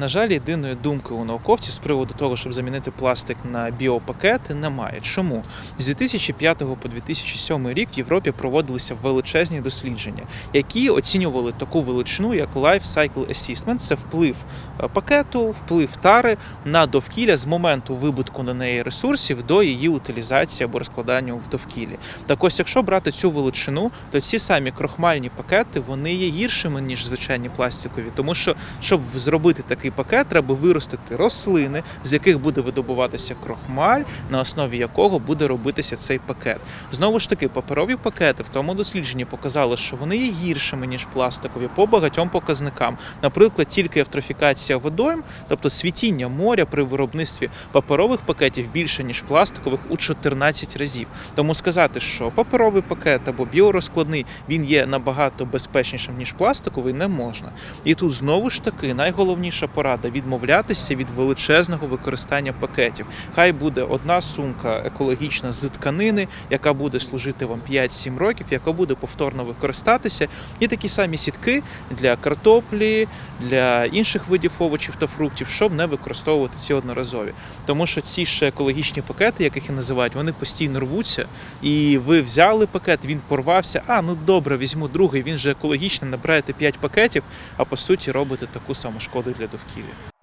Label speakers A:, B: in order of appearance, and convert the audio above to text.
A: На жаль, єдиної думки у науковців з приводу того, щоб замінити пластик на біопакети, немає. Чому з 2005 по 2007 рік в Європі проводилися величезні дослідження, які оцінювали таку величину, як Life Cycle Assessment. Це вплив пакету, вплив тари на довкілля з моменту вибутку на неї ресурсів до її утилізації або розкладання в довкіллі. Так ось, якщо брати цю величину, то ці самі крохмальні пакети вони є гіршими ніж звичайні пластикові, тому що щоб зробити такий пакет, треба виростити рослини, з яких буде видобуватися крохмаль, на основі якого буде робитися цей пакет. Знову ж таки, паперові пакети в тому дослідженні показали, що вони є гіршими ніж пластикові по багатьом показникам. Наприклад, тільки евтрофікація водойм, тобто світіння моря при виробництві паперових пакетів більше ніж пластикових у 14 разів. Тому сказати, що паперовий пакет або біорозкладний він є набагато безпечнішим ніж пластиковий, не можна. І тут знову ж таки найголовніша порада відмовлятися від величезного використання пакетів. Хай буде одна сумка екологічна з тканини, яка буде служити вам 5-7 років, яка буде повторно використатися, і такі самі сітки для картоплі, для інших видів овочів та фруктів, щоб не використовувати ці одноразові. Тому що ці ще екологічні пакети, як їх і називають, вони постійно рвуться. І ви взяли пакет, він порвався. А ну добре, візьму другий. Він же екологічний, набираєте 5 пакетів, а по суті робите таку саму шкоду для довкілля.